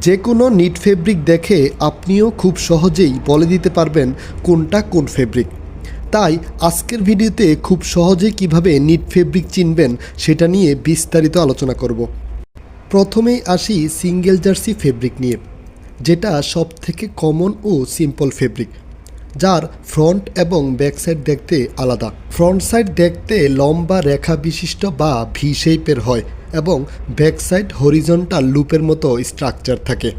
যে কোনো NEET fabric দেখে আপনিও খুব সহজেই বলে দিতে পারবেন কোনটা কোন ফেব্রিক। তাই আজকের ভিডিওতে খুব সহজে কীভাবে নিট ফেব্রিক চিনবেন সেটা নিয়ে বিস্তারিত আলোচনা করব। প্রথমেই আসি সিঙ্গেল জার্সি ফেব্রিক নিয়ে, যেটা সব থেকে কমন ও সিম্পল ফেব্রিক, যার ফ্রন্ট এবং ব্যাক সাইড দেখতে আলাদা। ফ্রন্ট সাইড দেখতে লম্বা রেখা বিশিষ্ট বা ভি শেপের হয়। এবং ব্যাক সাইড হরিজন্টাল লুপের মতো স্ট্রাকচার থাকে।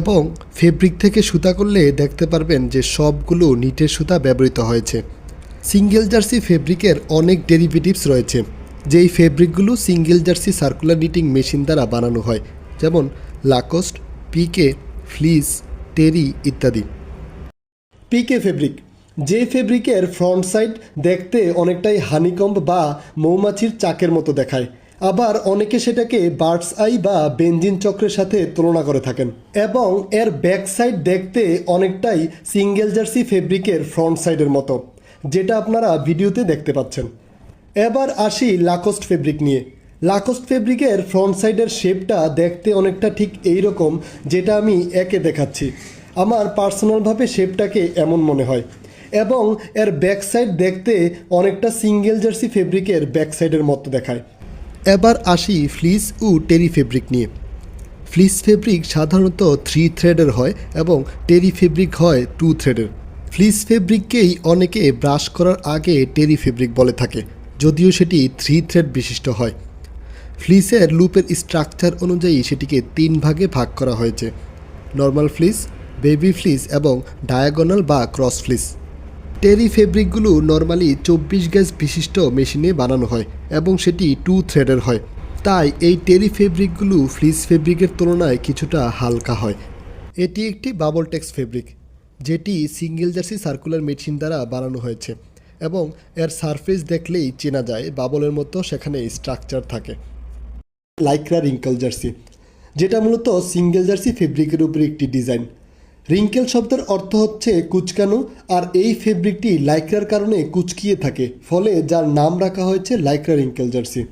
এবং ফেব্রিক থেকে সুতা করলে দেখতে পারবেন যে সবগুলো নিটের সুতা ব্যবহৃত হয়েছে। সিঙ্গেল জার্সি ফেব্রিকের অনেক ডেরিভেটিভস রয়েছে, যেই ফেব্রিকগুলো single jersey circular knitting machine দ্বারা বানানো হয়, যেমন লাকোস্ট, পিকে, ফ্লিস, টেরি ইত্যাদি। পিকে ফেব্রিক, যে ফেব্রিকের ফ্রন্ট সাইড দেখতে অনেকটাই হানিকম্ব বা মৌমাছির চাকের মতো দেখায়। আবার অনেকে সেটাকে বার্ডস আই বা বেঞ্জিন চক্রের সাথে তুলনা করে থাকেন। এবং এর ব্যাক সাইড দেখতে অনেকটাই সিঙ্গেল জার্সি ফেব্রিকের ফ্রন্ট সাইডের মতো, যেটা আপনারা ভিডিওতে দেখতে পাচ্ছেন। এবার আসি লাকোস্ট ফেব্রিক নিয়ে। লাকোস্ট ফেব্রিকের ফ্রন্ট সাইডের শেপটা দেখতে অনেকটা ঠিক এই রকম, যেটা আমি একে দেখাচ্ছি। আমার পার্সোনালভাবে শেপটাকে এমন মনে হয়। এবং এর ব্যাক সাইড দেখতে অনেকটা সিঙ্গেল জার্সি ফেব্রিকের ব্যাক সাইডের মতো দেখায়। এবার আসি ফ্লিস ও টেরি ফেব্রিক নিয়ে। ফ্লিস ফেব্রিক সাধারণত থ্রি থ্রেডের হয় এবং টেরি ফেব্রিক হয় টু থ্রেডের ফ্লিস ফেব্রিককেই অনেকে ব্রাশ করার আগে টেরি ফেব্রিক বলে থাকে, যদিও সেটি থ্রি থ্রেড বিশিষ্ট হয়। ফ্লিসের লুপের স্ট্রাকচার অনুযায়ী সেটিকে তিন ভাগে ভাগ করা হয়েছে, নর্মাল ফ্লিস, বেবি ফ্লিস এবং ডায়াগোনাল বা ক্রস ফ্লিস। টেরি ফেব্রিকগুলো নর্মালি চব্বিশ গ্যাস বিশিষ্ট মেশিনে বানানো হয় এবং সেটি টু থ্রেডের হয়। তাই এই টেরি ফেব্রিকগুলো ফ্লিস ফেব্রিকের তুলনায় কিছুটা হালকা হয়। এটি একটি বাবল টেক্স ফেব্রিক, যেটি সিঙ্গেল জার্সি সার্কুলার মেশিন দ্বারা বানানো হয়েছে এবং এর সারফেস দেখলেই চেনা যায় বাবলের মতো সেখানে স্ট্রাকচার থাকে। লাইক্রা রিঙ্কেল জার্সি, যেটা মূলত সিঙ্গেল জার্সি ফেব্রিকের উপরে একটি ডিজাইন। রিঙ্কেল শব্দের অর্থ হচ্ছে কুচকানো, আর এই ফেব্রিকটি লাইক্রার কারণে কুচকিয়ে থাকে, ফলে যার নাম রাখা হয়েছে লাইক্রা রিঙ্কেল জার্সি।